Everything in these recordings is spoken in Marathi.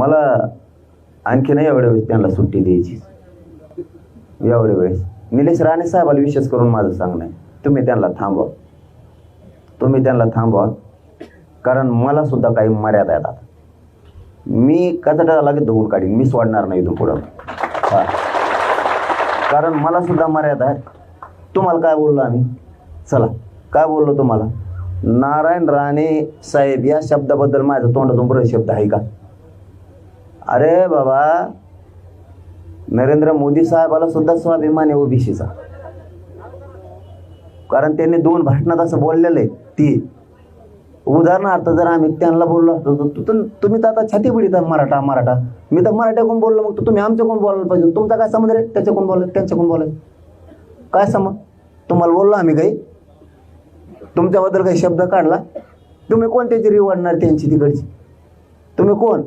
मला आणखी नाही एवढ्या वेळेस त्यांना सुट्टी द्यायची. एवढ्या वेळेस. निलेश राणे साहेबाला विशेष करून माझं सांगणं आहे. तुम्ही त्यांना थांबवा. तुम्ही त्यांना थांबवा. कारण मला सुद्धा काही मर्यादा आहेत आता. मी कचरा लागेल धुवून काढीन. मी सोडणार नाही इथून पुढं. कारण मला सुद्धा मर्यादा आहे तुम्हाला काय बोललो आम्ही? चला. काय बोललो तुम्हाला? नारायण राणे साहेब या शब्दाबद्दल माझ्या तोंडातून बरं शब्द आहे का? अरे बाबा नरेंद्र मोदी साहेबाला सुद्धा स्वाभिमान आहे ओबीसीचा. कारण त्यांनी दोन भाषणात असं बोललेलं आहे ती उदाहरणार्थ जर आम्ही त्यांना बोललो असतो तर तु- तुम्ही तर आता छाती पिढीत मराठा मराठा. मी तर मराठ्याकडून बोललो मग तर तुम्ही आमच्याकडून बोलायला पाहिजे. तुमचा काय समज रे? त्याच्याकडून बोलायचं त्यांच्याकडून बोलाय काय समज तुम्हाला बोललो आम्ही काही? तुमच्याबद्दल काही शब्द काढला? तुम्ही कोण त्याची रिवडणार त्यांची तिकडची? तुम्ही कोण?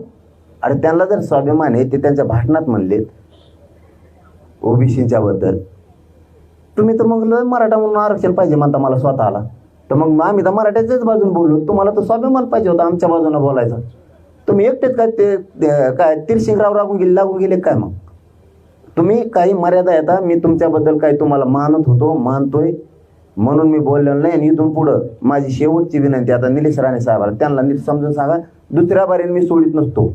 अरे त्यांना जर स्वाभिमान आहे ते त्यांच्या भाषणात म्हणलेत ओबीसीच्या बद्दल. तुम्ही तर मग मराठा म्हणून आरक्षण पाहिजे म्हणता मला स्वतःला. तर मग आम्ही तर मराठ्याच्याच बाजून बोललो. तुम्हाला तर स्वाभिमान पाहिजे होता आमच्या बाजूने बोलायचं. तुम्ही एकटेच काय ते काय तिरशिंगराव लागून गेले लागून गेले काय मग? तुम्ही काही मर्यादा येता मी तुमच्याबद्दल काही तुम्हाला मानत होतो मानतोय. म्हणून मी बोललेलो नाही आणि इथून पुढं माझी शेवटची विनंती आता निलेश राणे साहेबाला त्यांना नीट समजून सांगा. दुसऱ्या बारीने मी सोडित नसतो.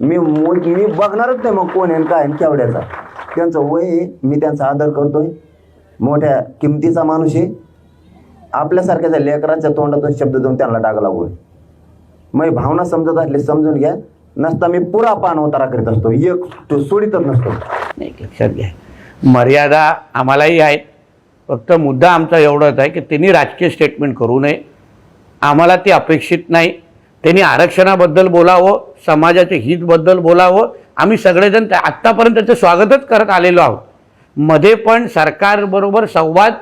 मी मी बघणारच नाही मग कोण आहे काय आहे केवढ्याचा. त्यांचं वय आहे मी त्यांचा आदर करतोय. मोठ्या किमतीचा माणूस आहे. आपल्यासारख्याच्या लेकराच्या तोंडातून शब्द देऊन त्यांना टाकला लागू मग भावना समजत असली समजून घ्या. नसता मी पुरा पान उतारा करीत असतो. एक तो सोडीतच नसतो. नाही लक्षात घ्या. मर्यादा आम्हालाही आहे. फक्त मुद्दा आमचा एवढाच आहे की त्यांनी राजकीय स्टेटमेंट करू नये. आम्हाला ती अपेक्षित नाही. त्यांनी आरक्षणाबद्दल बोलावं समाजाच्या हितबद्दल बोलावं. आम्ही सगळेजण त्या आत्तापर्यंत त्याचं स्वागतच करत आलेलो आहोत. मध्ये पण सरकारबरोबर संवाद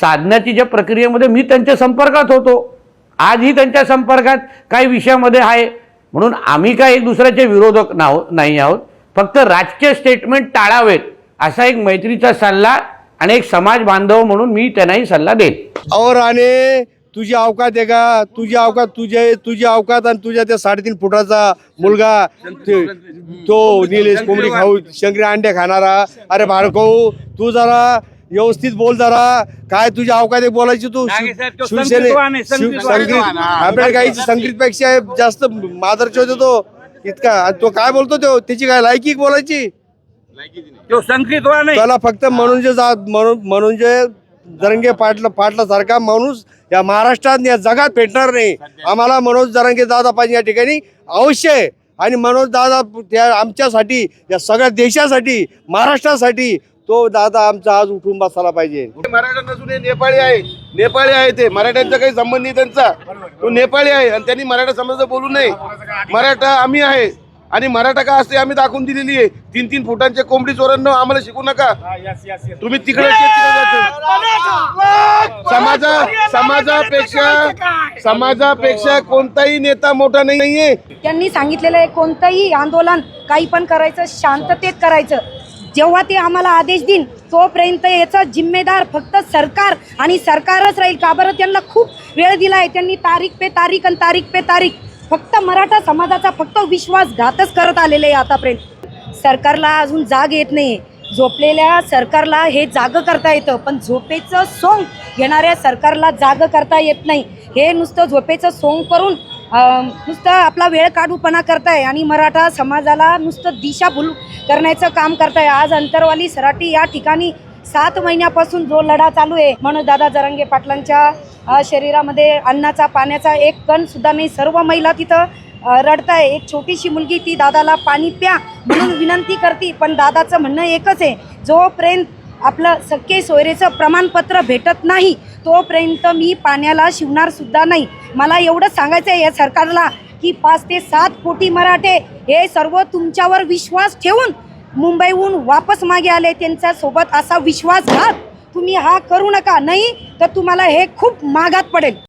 साधण्याची ज्या प्रक्रियेमध्ये मी त्यांच्या संपर्कात होतो. आजही त्यांच्या संपर्कात काही विषयामध्ये आहे. म्हणून आम्ही काय एक दुसऱ्याचे विरोधक नाहो नाही आहोत. फक्त राजकीय स्टेटमेंट टाळावेत असा एक मैत्रीचा सल्ला आणि एक समाज बांधव म्हणून मी त्यांनाही सल्ला देईन. और आणि तुझी अवकात आहे का? तुझी अवकात तुझे तुझी अवकात आणि तुझ्या त्या साडेतीन फुटाचा मुलगा ते- तो निलेश कोंबडी खाऊ शंकरी अंडे खाणारा. अरे भार्गव तू जरा व्यवस्थित बोल जरा. काय तुझी अवकात आहे बोलायची तू? साहेब, आहे, संगीतवान. संगीत आपल्या गाईची संगीत पेक्षा जास्त मादरचे होते तो. इतका आणि तो काय बोलतो तो? त्याची काय लायकी बोलायची? तो नाही त्याला फक्त म्हणून जे जे जरंगे पाटला पाटला सारखा माणूस या महाराष्ट्रात या जगात भेटणार नाही. आम्हाला मनोज जरंगे दादा पाहिजे या ठिकाणी अवश्य आहे. आणि मनोज दादा त्या आमच्यासाठी या सगळ्या देशासाठी महाराष्ट्रासाठी तो दादा आमचा आज उठून बसायला पाहिजे. मराठा नसून हे नेपाळी आहे. नेपाळी आहे ते. मराठ्यांचा काही संबंध नाही त्यांचा. तो नेपाळी आहे आणि त्यांनी मराठा समाज बोलू नये. मराठा आम्ही आहे. आणि मराठा का असते आम्ही दाखवून दिलेली आहे. तीन तीन फुटांचे कोंबडी चोरांना आम्हाला शिकू नका. तुम्ही तिकडे समाजा समाजापेक्षा समाजापेक्षा कोणताही नेता मोठा नाही नाहीये. त्यांनी सांगितलेलं आहे कोणतंही आंदोलन काही पण करायचं शांततेत करायचं. जेव्हा ते आम्हाला आदेश देईन तोपर्यंत याचा जिम्मेदार फक्त सरकार आणि सरकारच राहील. का बरं? त्यांना खूप वेळ दिला आहे त्यांनी तारीख पे तारीख आणि तारीख पे तारीख फक्त मराठा समाजाचा फक्त विश्वासघातच करत आलेले आहे आतापर्यंत. सरकारला अजून जाग येत नाही झोपलेल्या सरकारला हे जाग करता येतं पण झोपेचं सोंग घेणाऱ्या सरकारला जाग करता येत नाही. हे नुसतं झोपेचं सोंग करून नुसतं आपला वेळ काढूपणा करताय आणि मराठा समाजाला नुसतं दिशाभूल करण्याचं काम करताय. आज अंतरवाली सराटी या ठिकाणी सात महिन्यापासून जो लढा चालू आहे म्हणून दादा जरांगे पाटलांच्या शरीरामध्ये अन्नाचा पाण्याचा एक कण सुद्धा नाही. सर्व महिला तिथं रडताय. एक छोटीशी मुलगी ती दादाला पाणी प्या म्हणून विनंती करते पण दादाचं म्हणणं एकच आहे जोपर्यंत आपलं सख्खे सोयरेचं प्रमाणपत्र भेटत नाही तोपर्यंत मी पाण्याला शिवणार सुद्धा नाही. मला एवढंच सांगायचं आहे या सरकारला की पाच ते सात कोटी मराठे हे सर्व तुमच्यावर विश्वास ठेवून मुंबईहून वापस मागे आले त्यांच्यासोबत असा विश्वासघात तुम्ही हा करू नका. नाही तर तुम्हाला हे खूप मागात पडेल.